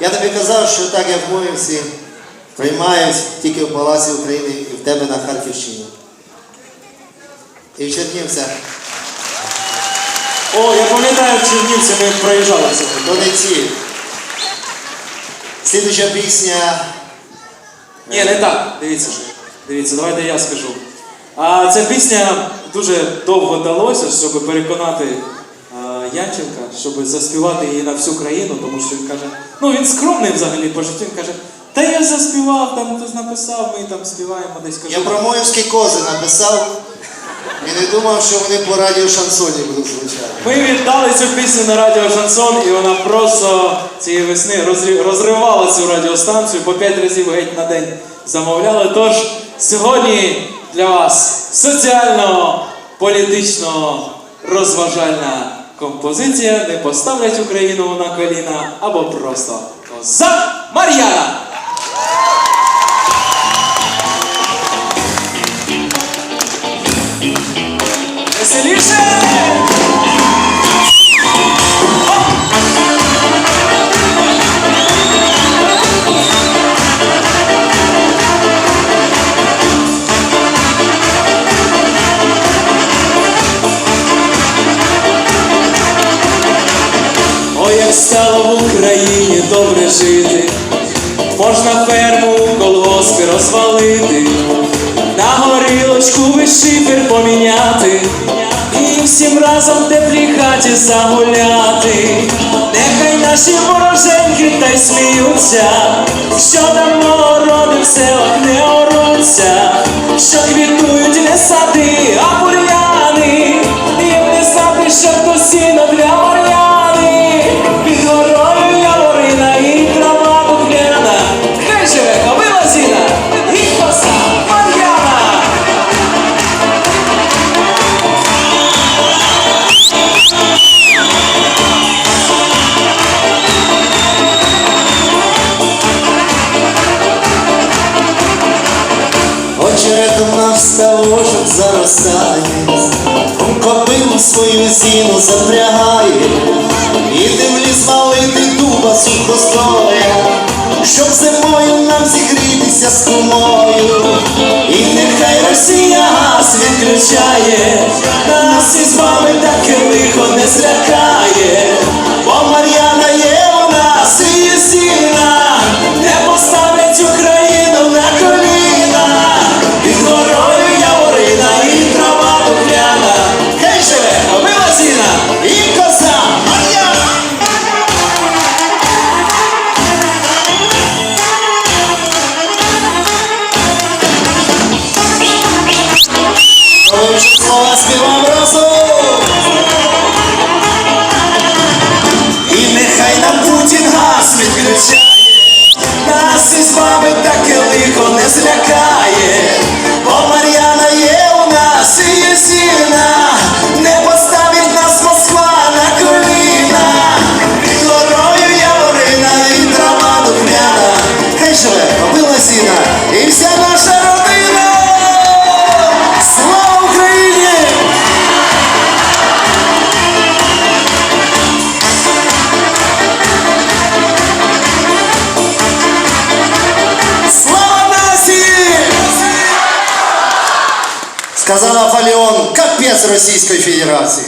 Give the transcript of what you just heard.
Я тобі казав, що так як ми всі приймають тільки в Палаці України і в тебе на Харківщині. І в Чернівцях. О, я пам'ятаю, в Чернівці ми проїжджали сьогодні. То не ці. Слідуюча пісня. Ні, не так. Дивіться. Дивіться, давайте я скажу. А ця пісня дуже довго далося, щоб переконати Янченка, щоб заспівати її на всю країну, тому що він каже, ну він скромний взагалі по життю, він каже, та я заспівав, там хтось написав, ми там співаємо десь кажу. Я про Моївські кози написав і не думав, що вони по радіо шансоні будуть звучати. Ми віддали цю пісню на радіо Шансон, і вона просто цієї весни розривала цю радіостанцію, по п'ять разів геть на день замовляли. Тож сьогодні для вас соціально, політично розважальна композиція не поставлять Україну на коліна або просто коза Мар'яна! Веселіше! Ой, як стало в Україні добре жити, можна ферму колгоспи розвалити, на горілочку шифер поміняти, і всім разом в теплій хаті загуляти. Нехай наші вороженьки та й сміються, що давно роди в селах не оруться, що квітують не сади, а бур'яни, Очеретом на ставочок заростає, копилу свою зіну запрягає, і дивлі звалити дуба сухостоя, щоб зимою нам зігрітися з кумою. І нехай Росія газ відключає, лихо не Сказала Наполеон, капець Російської Федерації.